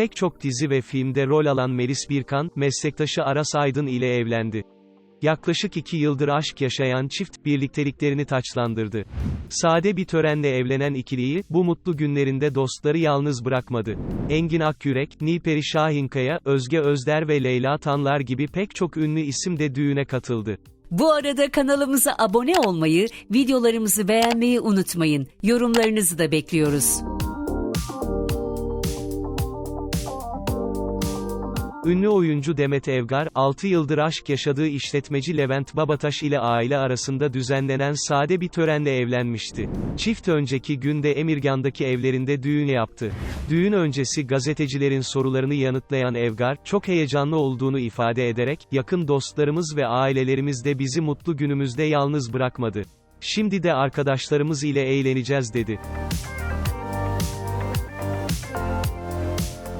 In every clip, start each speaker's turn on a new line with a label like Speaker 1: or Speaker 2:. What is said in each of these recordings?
Speaker 1: Pek çok dizi ve filmde rol alan Melis Birkan, meslektaşı Aras Aydın ile evlendi. Yaklaşık iki yıldır aşk yaşayan çift, birlikteliklerini taçlandırdı. Sade bir törenle evlenen ikiliyi, bu mutlu günlerinde dostları yalnız bırakmadı. Engin Akyürek, Nilperi Şahinkaya, Özge Özder ve Leyla Tanlar gibi pek çok ünlü isim de düğüne katıldı.
Speaker 2: Bu arada kanalımıza abone olmayı, videolarımızı beğenmeyi unutmayın. Yorumlarınızı da bekliyoruz.
Speaker 1: Ünlü oyuncu Demet Evgar, 6 yıldır aşk yaşadığı işletmeci Levent Babataş ile aile arasında düzenlenen sade bir törenle evlenmişti. Çift önceki günde Emirgan'daki evlerinde düğün yaptı. Düğün öncesi gazetecilerin sorularını yanıtlayan Evgar, çok heyecanlı olduğunu ifade ederek, yakın dostlarımız ve ailelerimiz de bizi mutlu günümüzde yalnız bırakmadı. Şimdi de arkadaşlarımız ile eğleneceğiz dedi.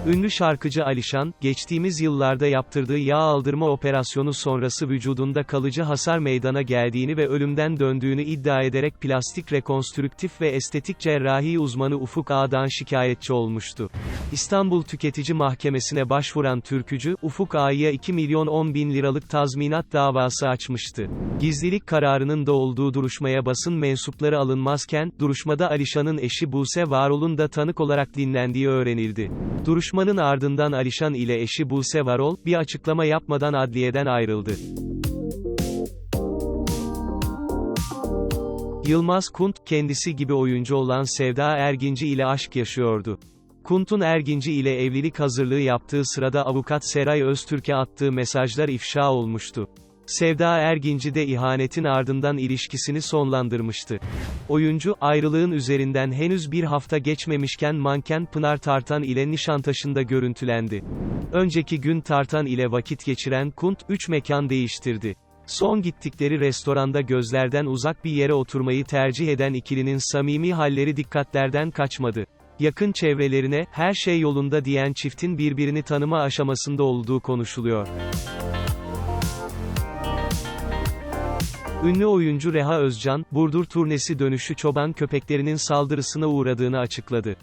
Speaker 1: Ünlü şarkıcı Alişan, geçtiğimiz yıllarda yaptırdığı yağ aldırma operasyonu sonrası vücudunda kalıcı hasar meydana geldiğini ve ölümden döndüğünü iddia ederek plastik rekonstrüktif ve estetik cerrahi uzmanı Ufuk Ağa'dan şikayetçi olmuştu. İstanbul Tüketici Mahkemesi'ne başvuran türkücü, Ufuk Ağa'ya 2 milyon 10 bin liralık tazminat davası açmıştı. Gizlilik kararının da olduğu duruşmaya basın mensupları alınmazken, duruşmada Alişan'ın eşi Buse Varol'un da tanık olarak dinlendiği öğrenildi. Duruşmanın ardından Alişan ile eşi Buse Varol, bir açıklama yapmadan adliyeden ayrıldı. Yılmaz Kunt, kendisi gibi oyuncu olan Sevda Erginci ile aşk yaşıyordu. Kunt'un Erginci ile evlilik hazırlığı yaptığı sırada avukat Seray Öztürk'e attığı mesajlar ifşa olmuştu. Sevda Erginci de ihanetin ardından ilişkisini sonlandırmıştı. Oyuncu, ayrılığın üzerinden henüz bir hafta geçmemişken manken Pınar Tartan ile Nişantaşı'nda görüntülendi. Önceki gün Tartan ile vakit geçiren Kunt, üç mekan değiştirdi. Son gittikleri restoranda gözlerden uzak bir yere oturmayı tercih eden ikilinin samimi halleri dikkatlerden kaçmadı. Yakın çevrelerine, her şey yolunda diyen çiftin birbirini tanıma aşamasında olduğu konuşuluyor. Ünlü oyuncu Reha Özcan, Burdur turnesi dönüşü çoban köpeklerinin saldırısına uğradığını açıkladı.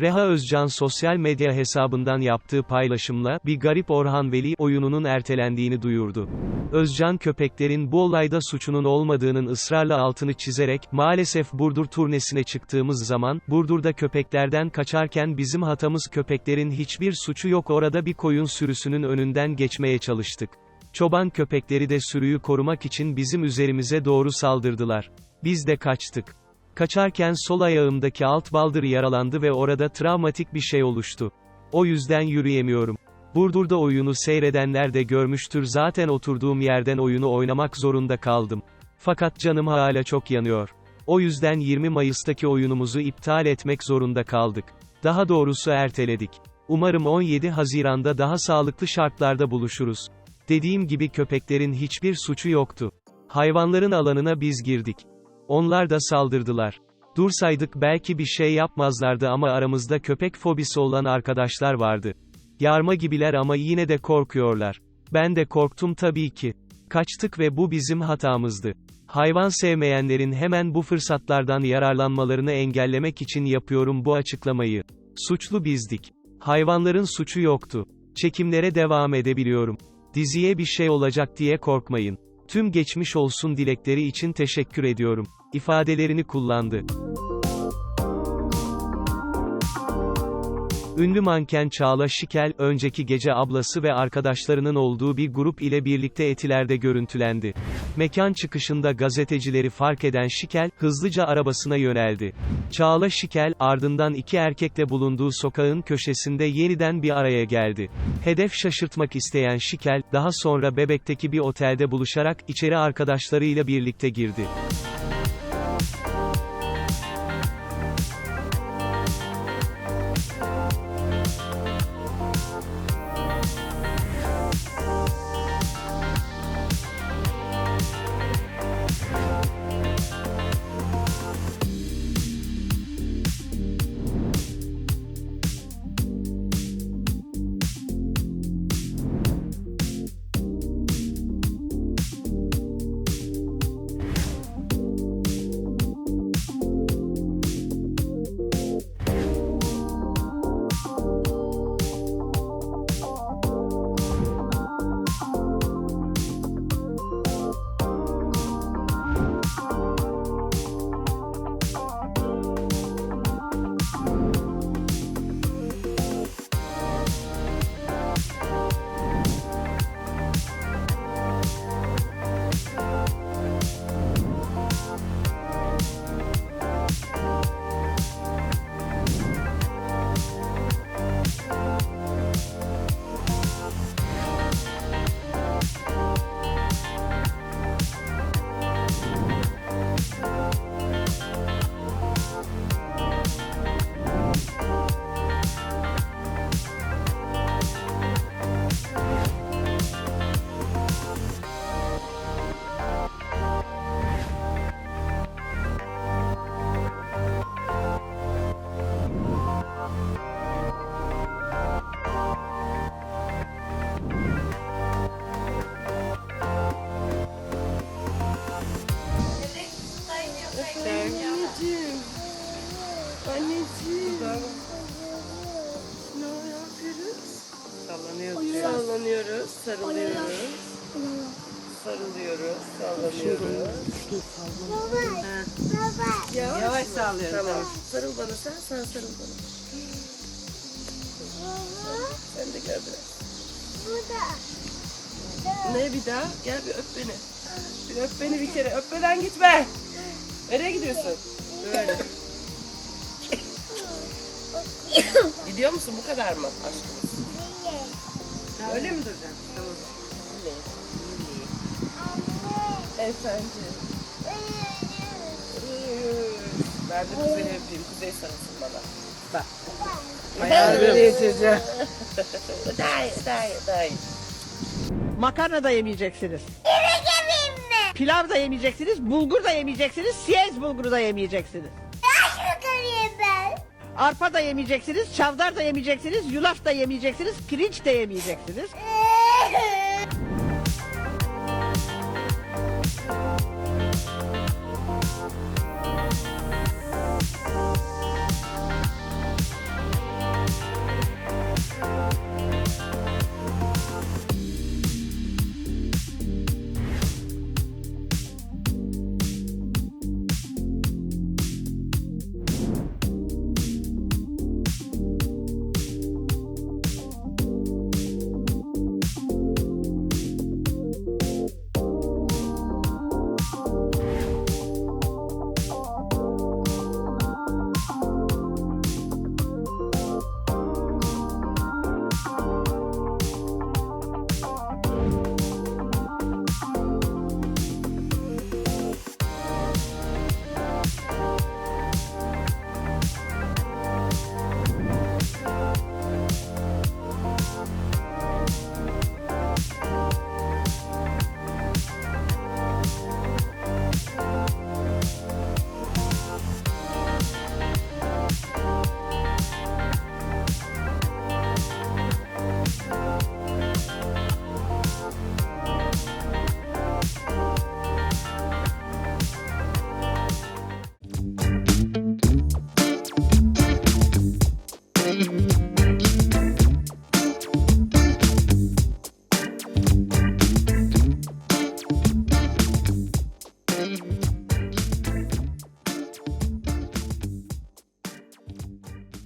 Speaker 1: Reha Özcan sosyal medya hesabından yaptığı paylaşımla, bir garip Orhan Veli oyununun ertelendiğini duyurdu. Özcan köpeklerin bu olayda suçunun olmadığının ısrarla altını çizerek, maalesef Burdur turnesine çıktığımız zaman, Burdur'da köpeklerden kaçarken bizim hatamız köpeklerin hiçbir suçu yok orada bir koyun sürüsünün önünden geçmeye çalıştık. Çoban köpekleri de sürüyü korumak için bizim üzerimize doğru saldırdılar. Biz de kaçtık. Kaçarken sol ayağımdaki alt baldır yaralandı ve orada travmatik bir şey oluştu. O yüzden yürüyemiyorum. Burdur'da oyunu seyredenler de görmüştür zaten oturduğum yerden oyunu oynamak zorunda kaldım. Fakat canım hala çok yanıyor. O yüzden 20 Mayıs'taki oyunumuzu iptal etmek zorunda kaldık. Daha doğrusu erteledik. Umarım 17 Haziran'da daha sağlıklı şartlarda buluşuruz. Dediğim gibi köpeklerin hiçbir suçu yoktu. Hayvanların alanına biz girdik. Onlar da saldırdılar. Dursaydık belki bir şey yapmazlardı ama aramızda köpek fobisi olan arkadaşlar vardı. Yarma gibiler ama yine de korkuyorlar. Ben de korktum tabii ki. Kaçtık ve bu bizim hatamızdı. Hayvan sevmeyenlerin hemen bu fırsatlardan yararlanmalarını engellemek için yapıyorum bu açıklamayı. Suçlu bizdik. Hayvanların suçu yoktu. Çekimlere devam edebiliyorum. Diziye bir şey olacak diye korkmayın. Tüm geçmiş olsun dilekleri için teşekkür ediyorum. ifadelerini kullandı. Ünlü manken Çağla Şikel, önceki gece ablası ve arkadaşlarının olduğu bir grup ile birlikte etilerde görüntülendi. Mekan çıkışında gazetecileri fark eden Şikel, hızlıca arabasına yöneldi. Çağla Şikel, ardından iki erkekle bulunduğu sokağın köşesinde yeniden bir araya geldi. Hedef şaşırtmak isteyen Şikel, daha sonra Bebek'teki bir otelde buluşarak, içeri arkadaşlarıyla birlikte girdi.
Speaker 3: Ne yapıyoruz? Sallanıyoruz. Sallanıyoruz, sarılıyoruz. Sarılıyoruz, sallanıyoruz. Yavaş, Yavaş sallıyoruz. Tamam. Sarıl bana sen, sen sarıl bana. Sen de gel biraz. Ne bir daha? Gel bir öp beni. Bir öp beni bir kere. Öpmeden gitme. Nereye gidiyorsun? Böyle. Gidiyor musun? Bu kadar mı aşkımız? Öyle mi duracaksın? Tamam. Efendim. Ben de kuzeni öpeyim. Kuzey sarılsın bana. Bak. Ayağını yiyeceğim. Day, day, day.
Speaker 4: Makarna da yemeyeceksiniz. Pilav da yemeyeceksiniz, bulgur da yemeyeceksiniz, siyez bulguru da yemeyeceksiniz. Arpa da yemeyeceksiniz, çavdar da yemeyeceksiniz, yulaf da yemeyeceksiniz, pirinç de yemeyeceksiniz.